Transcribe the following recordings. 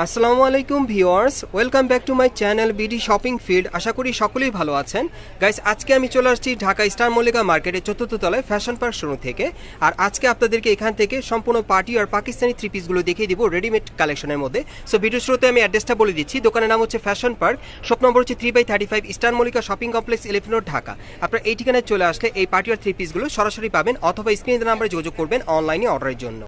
আসসালামু আলাইকুম viewers, welcome back to my channel BD shopping field আশা করি সকলেই ভালো আছেন। গাইস, আজকে আমি চলে আসছি ঢাকা স্টার মল্লিকা মার্কেটের চতুর্থ তলায় ফ্যাশন পার্ক শোরুম থেকে। আর আজকে আপনাদেরকে এখান থেকে সম্পূর্ণ পার্টি আর পাকিস্তানি থ্রি পিসগুলো দেখিয়ে দিব রেডিমেড কালেকশনের মধ্যে। সো ভিডিও শুরুতে আমি অ্যাড্রেসটা বলে দিচ্ছি। দোকানের নাম হচ্ছে ফ্যাশন পার্ক। শপ নম্বর হচ্ছে three by thirty five star Mallika shopping complex eleven road Dhaka. আপনারা এই ঠিকানায় চলে আসলে এই পার্টি আর থ্রি পিসগুলো সরাসরি পাবেন অথবা স্ক্রিনের নাম্বারে যোগাযোগ করবেন অনলাইনে অর্ডারের জন্য।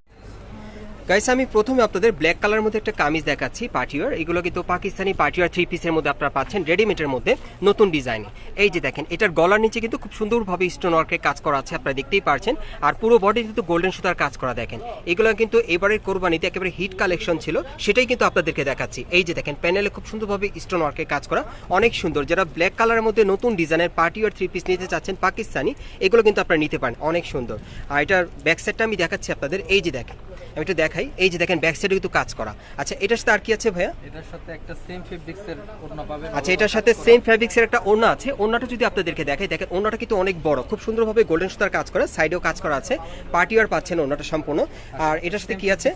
গাইস আমি প্রথমে আপনাদের ব্ল্যাক কালার মধ্যে একটা কামিজ দেখাচ্ছি পার্টিওয়ার এগুলো কিন্তু পাকিস্তানি পার্টিওয়ার থ্রি পিসের মধ্যে আপনারা পাচ্ছেন রেডিমেডের মধ্যে, নতুন ডিজাইনে এই যে দেখেন, এটার গলার নিচে কিন্তু খুব সুন্দরভাবে স্টোন ওয়ার্কের কাজ করা আছে, আপনারা দেখতেই পারছেন। আর পুরো বডি কিন্তু গোল্ডেন সুতার কাজ করা, দেখেন। এগুলো কিন্তু এবারের কোরবানিতে একেবারে হিট কালেকশন ছিল, সেটাই কিন্তু আপনাদেরকে দেখাচ্ছি। এই যে দেখেন প্যানেলে খুব সুন্দরভাবে স্টোন ওয়ার্কের কাজ করা, অনেক সুন্দর। যারা ব্ল্যাক কালারের মধ্যে নতুন ডিজাইনের পার্টিওয়ার থ্রি পিস নিতে চাচ্ছেন, পাকিস্তানি, এগুলো কিন্তু আপনারা নিতে পারেন, অনেক সুন্দর। আর এটার ব্যাক সাইডটা আমি দেখাচ্ছি আপনাদের, এই যে দেখেন, আমি একটু দেখাই। এই যে দেখেন ব্যাক সাইডে কিন্তু কাজ করা। আচ্ছা এটার সাথে আর কি আছে ভাইয়া? এটার সাথে একটা সেম ফেব্রিক্সের ওড়না পাবেন। আচ্ছা এটার সাথে সেম ফ্যাব্রিক্সের একটা ওড়না আছে। ওড়নাটা যদি আপনাদেরকে দেখাই দেখেন ওড়নাটা কিন্তু অনেক বড়। খুব সুন্দরভাবে গোল্ডেন সুতার কাজ করা সাইডেও কাজ করা আছে। পার্টি আর পাচ্ছেন ওড়নাটা সম্পূর্ণ। আর এটার সাথে কি আছে?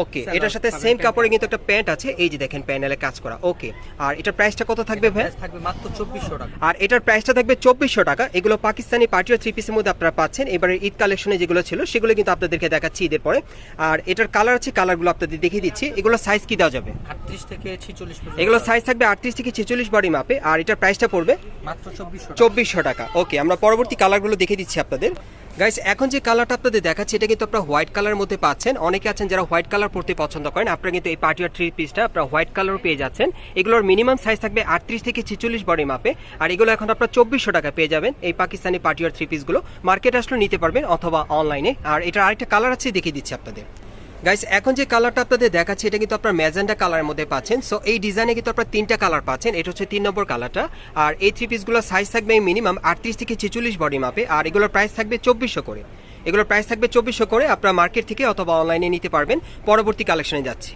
ওকে এটার সাথে সেম কাপড়ে কিন্তু একটা প্যান্ট আছে। এই যে দেখেন প্যানেলে কাজ করা। ওকে আর এটার প্রাইসটা কত থাকবে ভাই থাকবে মাত্র চব্বিশশো টাকা। আর এটার প্রাইসটা থাকবে চব্বিশশো টাকা। এগুলো পাকিস্তানি পার্টি আর থ্রি পিসের মধ্যে আপনারা পাচ্ছেন। এবারে ঈদ কালেকশনে যেগুলো ছিল সেগুলো কিন্তু আপনাদেরকে দেখাচ্ছি ঈদের পরে। আর এটার কালার আছে কালারগুলো আপনাদের দেখিয়ে দিচ্ছি। এগুলো সাইজ কি দেওয়া যাবে? আটত্রিশ থেকে ছিচল্লিশ এগুলো সাইজ থাকবে আটত্রিশ থেকে ছেচল্লিশ বডি মাপে আর এটার প্রাইসটা পড়বে মাত্র চব্বিশশো টাকা। ওকে আমরা পরবর্তী কালারগুলো দেখে দিচ্ছি আপনাদের। গাইস এখন যে কালারটা আপনাদের দেখাচ্ছি এটা কিন্তু আপনারা হোয়াইট কালার মধ্যে পাচ্ছেন। অনেকে আছেন যারা হোয়াইট কালার পড়তে পছন্দ করেন আপনারা কিন্তু এই পার্টি আর থ্রি পিসটা আপনারা হোয়াইট কালারও পেয়ে যাচ্ছেন। এগুলোর মিনিমাম সাইজ থাকবে আটত্রিশ থেকে ছেচল্লিশ বডি মাপে আর এগুলো এখন আপনারা চব্বিশশো টাকা পেয়ে যাবেন এই পাকিস্তানি পার্টি আর থ্রি পিসগুলো মার্কেট আসলে নিতে পারবেন অথবা অনলাইনে আর এটার আরেকটা কালার আছে দেখিয়ে দিচ্ছি আপনাদের। গাইস এখন যে কালারটা আপনাদের দেখাচ্ছি, এটা কিন্তু আপনার ম্যাজেন্ডা কালারের মধ্যে পাচ্ছেন। সো এই ডিজাইনে কিন্তু আপনার তিনটা কালার পাচ্ছেন। এটা হচ্ছে তিন নম্বর কালারটা আর এই থ্রি পিসগুলোর সাইজ থাকবে মিনিমাম আটত্রিশ থেকে ছেচল্লিশ বডি মাপে আর এগুলোর প্রাইস থাকবে চব্বিশশো করে। এগুলোর প্রাইস থাকবে চব্বিশশো করে আপনার মার্কেট থেকে অথবা অনলাইনে নিতে পারবেন। পরবর্তী কালেকশনে যাচ্ছি।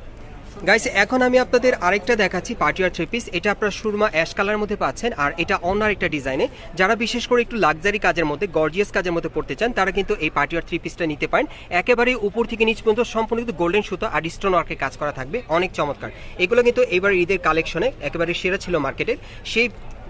গাইস এখন আমি আপনাদের আরেকটা দেখাচ্ছি পার্টিয়ার থ্রি পিস এটা আপনার সুরমা অ্যাশ কালার মধ্যে পাচ্ছেন, আর এটা অন্য একটা ডিজাইনে যারা বিশেষ করে একটু লাক্সারি কাজের মধ্যে গর্জিয়াস কাজের মধ্যে পড়তে চান, তারা কিন্তু এই পার্টিয়ার থ্রি পিসটা নিতে পারেন। একেবারে উপর থেকে নিচ পর্যন্ত সম্পূর্ণ কিন্তু গোল্ডেন সুতো আর স্টোন ওয়ার্কের কাজ করা থাকবে। অনেক চমৎকার। এগুলো কিন্তু এবার ঈদের কালেকশনে একেবারে সেরা ছিল মার্কেটের সেই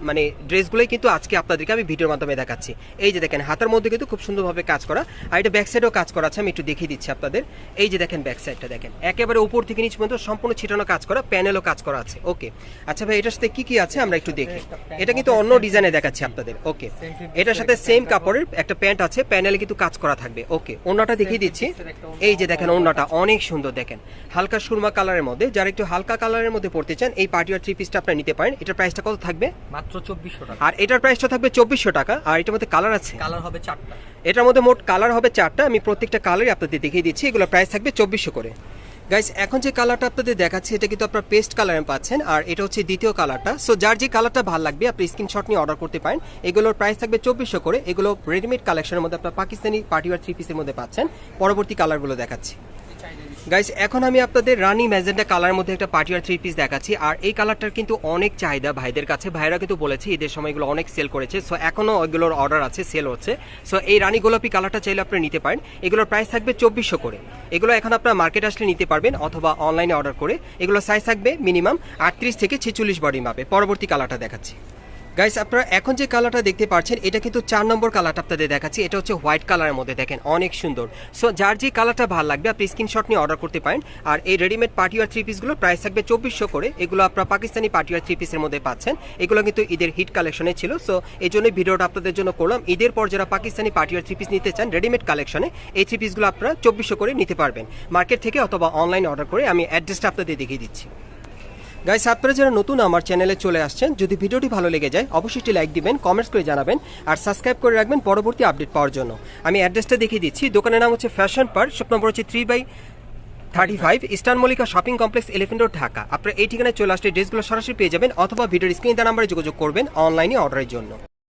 মানে ড্রেসগুলোই কিন্তু আজকে আপনাদেরকে আমি ভিডিওর মাধ্যমে দেখাচ্ছি। এই যে দেখেন হাতের মধ্যে কিন্তু খুব সুন্দরভাবে কাজ করা। আর এটা ব্যাক সাইডেও কাজ করা আছে আমি একটু দেখিয়ে দিচ্ছি আপনাদের। এই যে দেখেন ব্যাক সাইডটা দেখেন একেবারে উপর থেকে নিচ পর্যন্ত সম্পূর্ণ ছিটানো কাজ করা প্যানেলও কাজ করা আছে। ওকে আচ্ছা ভাই এটার সাথে কি কি আছে আমরা একটু দেখি। এটা কিন্তু অন্য ডিজাইনে দেখাচ্ছি আপনাদের। ওকে এটার সাথে সেম কাপড়ের একটা প্যান্ট আছে প্যানেলে কিন্তু কাজ করা থাকবে। ওকে অন্যটা দেখিয়ে দিচ্ছি। এই যে দেখেন অন্যটা অনেক সুন্দর দেখেন। হালকা সুরমা কালারের মধ্যে যারা একটু হালকা কালারের মধ্যে পড়তে চান এই পার্টি আর থ্রি পিসটা আপনারা নিতে পারেন। এটার প্রাইসটা কত থাকবে? মাত্র চব্বিশশো টাকা। আর এটার প্রাইসটা থাকবে চব্বিশশো টাকা আর এটার মধ্যে কালার আছে? কালার হবে চারটা। এটার মধ্যে মোট কালার হবে চারটা আমি প্রত্যেকটা কালারই আপনাদের দেখিয়ে দিচ্ছি এগুলো প্রাইস থাকবে চব্বিশশো করে। গাইস এখন যে কালারটা আপনাদের দেখাচ্ছি এটা কিন্তু আপনার পেস্ট কালারে পাচ্ছেন আর এটা হচ্ছে দ্বিতীয় কালারটা সো যার যে কালারটা ভালো লাগবে আপনি স্ক্রিনশট নিয়ে অর্ডার করতে পারেন। এগুলোর প্রাইস থাকবে চব্বিশশো করে এগুলো রেডিমেড কালেকশনের মধ্যে আপনার পাকিস্তানি পার্টিওয়ার থ্রি পিসের মধ্যে পাচ্ছেন। পরবর্তী কালারগুলো দেখাচ্ছি। গাইস এখন আমি আপনাদের রানি ম্যাজেন্ডা কালার মধ্যে একটা পার্টিয়ার থ্রি পিস দেখাচ্ছি। আর এই কালারটার কিন্তু অনেক চাহিদা ভাইদের কাছে। ভাইরা কিন্তু বলেছে, ঈদের সময় এগুলো অনেক সেল করেছে। সো এখনও ওইগুলোর অর্ডার আছে সেল হচ্ছে। সো এই রানি গোলাপি কালারটা চাইলে আপনি নিতে পারেন। এগুলোর প্রাইস থাকবে চব্বিশশো করে। এগুলো এখন আপনার মার্কেট আসলে নিতে পারবেন অথবা অনলাইনে অর্ডার করে। এগুলো সাইজ থাকবে মিনিমাম আটত্রিশ থেকে ছেচল্লিশ বডি মাপে। পরবর্তী কালারটা দেখাচ্ছি। গাইস আপনারা এখন যে কালারটা দেখতে পাচ্ছেন, এটা কিন্তু চার নম্বর কালারটা আপনাদের দেখাচ্ছি। এটা হচ্ছে হোয়াইট কালারের মধ্যে দেখেন, অনেক সুন্দর। সো যার যে কালারটা ভালো লাগবে, আপনি স্ক্রিনশট নিয়ে অর্ডার করতে পারেন। আর এই রেডিমেড পার্টিওয়ার থ্রি পিসগুলো প্রাইস থাকবে চব্বিশশো করে। এগুলো আপনারা পাকিস্তানি পার্টিওয়ার থ্রি পিসের মধ্যে পাচ্ছেন। এগুলো কিন্তু ঈদের হিট কালেকশনে ছিল। সো এই জন্য ভিডিওটা আপনাদের জন্য করলাম। ঈদের পর যারা পাকিস্তানি পার্টিওয়ার থ্রি পিস নিতে চান রেডিমেড কালেকশনে এই থ্রি পিসগুলো আপনারা চব্বিশশো করে নিতে পারবেন। মার্কেট থেকে অথবা অনলাইন অর্ডার করে আমি অ্যাড্রেসটা আপনাদের দেখিয়ে দিচ্ছি। গাইস আপনারা যারা নতুন আমার চ্যানেলে চলে আসছেন, যদি ভিডিওটি ভালো লেগে যায়, অবশ্যই লাইক দিবেন কমেন্টস করে জানাবেন, আর সাবস্ক্রাইব করে রাখবেন পরবর্তী আপডেট পাওয়ার জন্য। আমি অ্যাড্রেসটা দেখিয়ে দিচ্ছি। দোকানের নাম হচ্ছে ফ্যাশন পার্ক শপ নম্বর হচ্ছে three by thirty five eastern Mallika shopping complex elephant road Dhaka আপনারা এই ঠিকানায় চলে আসলে ড্রেসগুলো সরাসরি পেয়ে যাবেন, অথবা ভিডিওর স্ক্রিন নাম্বারে যোগাযোগ করবেন অনলাইনে অর্ডারের জন্য।